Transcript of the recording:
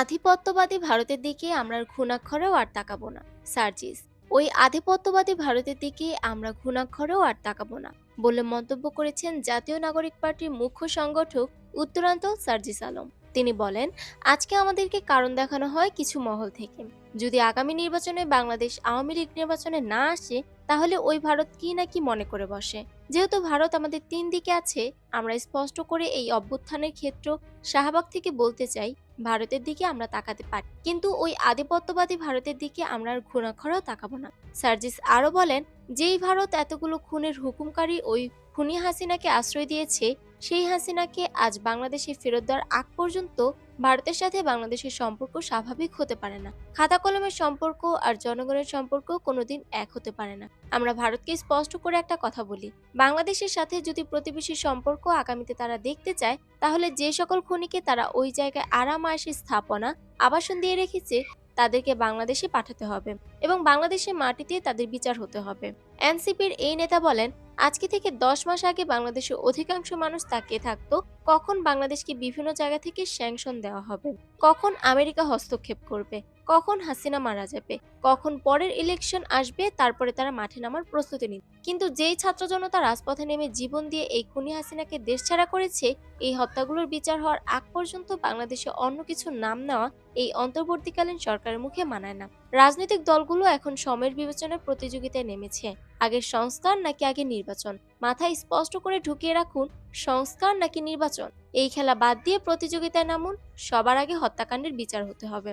আধিপত্যবাদী ভারতের দিকে আমরা ঘুণাক্ষরেও আর তাকাবো না, সার্জিস। ওই আধিপত্যবাদী ভারতের দিকে আমরা ঘুণাক্ষরেও আর তাকাবো না, বলে মন্তব্য করেছেন জাতীয় নাগরিক পার্টির মুখ্য সংগঠক উত্তরাঞ্চল সার্জিস আলম। তিনি বলেন, আজকে আমাদেরকে কারণ দেখানো হয় কিছু মহল থেকে। যদি আগামী নির্বাচনে বাংলাদেশ আওয়ামী লীগ নির্বাচনে না আসে, তাহলে ওই ভারত কি না কি মনে করে বসে? যেহেতু ভারত আমাদের তিন দিকে আছে, আমরা স্পষ্ট করে এই অভ্যুত্থানের ক্ষেত্র শাহবাগ থেকে বলতে চাই, ভারতের দিকে আমরা তাকাতে পারি। কিন্তু ওই আধিপত্যবাদী ভারতের দিকে আমরা আর ঘুণাক্ষরেও তাকাবো না। সার্জিস আরও বলেন, যেই ভারত এতগুলো খুনের হুকুমকারী ওই খুনি হাসিনাকে আশ্রয় দিয়েছে সেই হাসিনাকে আজ বাংলাদেশে ফেরত দেওয়ার আগ পর্যন্ত ভারতের সাথে বাংলাদেশের সম্পর্ক স্বাভাবিক হতে পারে না। খাতা কলমের সম্পর্ক আর জনগণের সম্পর্ক কোনোদিন এক হতে পারে না। আমরা ভারতকে স্পষ্ট করে একটা কথা বলি, বাংলাদেশের সাথে যদি প্রতিবেশী সম্পর্ক আগামীতে তারা দেখতে চায়, তাহলে যে সকল খনিকে তারা ওই জায়গায় আরাম আয়েসে স্থাপনা, আবাসন দিয়ে রেখেছে, তাদেরকে বাংলাদেশে পাঠাতে হবে এবং বাংলাদেশের মাটিতে তাদের বিচার হতে হবে। এনসিপির এই নেতা বলেন আজকে থেকে দশ মাস আগে বাংলাদেশের অধিকাংশ মানুষ তাকিয়ে থাকত কখন বাংলাদেশকে বিভিন্ন জায়গা থেকে স্যাংশন দেওয়া হবে, কখন আমেরিকা হস্তক্ষেপ করবে। কখন হাসিনা মারা যাবে, কখন পরের ইলেকশন আসবে, তারপরে তারা মাঠে নামার প্রস্তুতি নিত কিন্তু যেই ছাত্র জনতা রাজপথে নেমে জীবন দিয়ে এই খুনি হাসিনাকে দেশছাড়া করেছে, এই হত্যাগুলোর বিচার হওয়ার আগ পর্যন্ত বাংলাদেশে অন্য কিছু নাম নেওয়া এই অন্তর্বর্তীকালীন সরকারের মুখে মানায় না। রাজনৈতিক দলগুলো এখন সময়ের বিবেচনায় প্রতিযোগিতায় নেমেছে। আগে সংস্কার নাকি আগে নির্বাচন? মাথায় স্পষ্ট করে ঢুকিয়ে রাখুন, সংস্কার নাকি নির্বাচন? এই খেলা বাদ দিয়ে প্রতিযোগিতায় নামুন, সবার আগে হত্যাকাণ্ডের বিচার হতে হবে।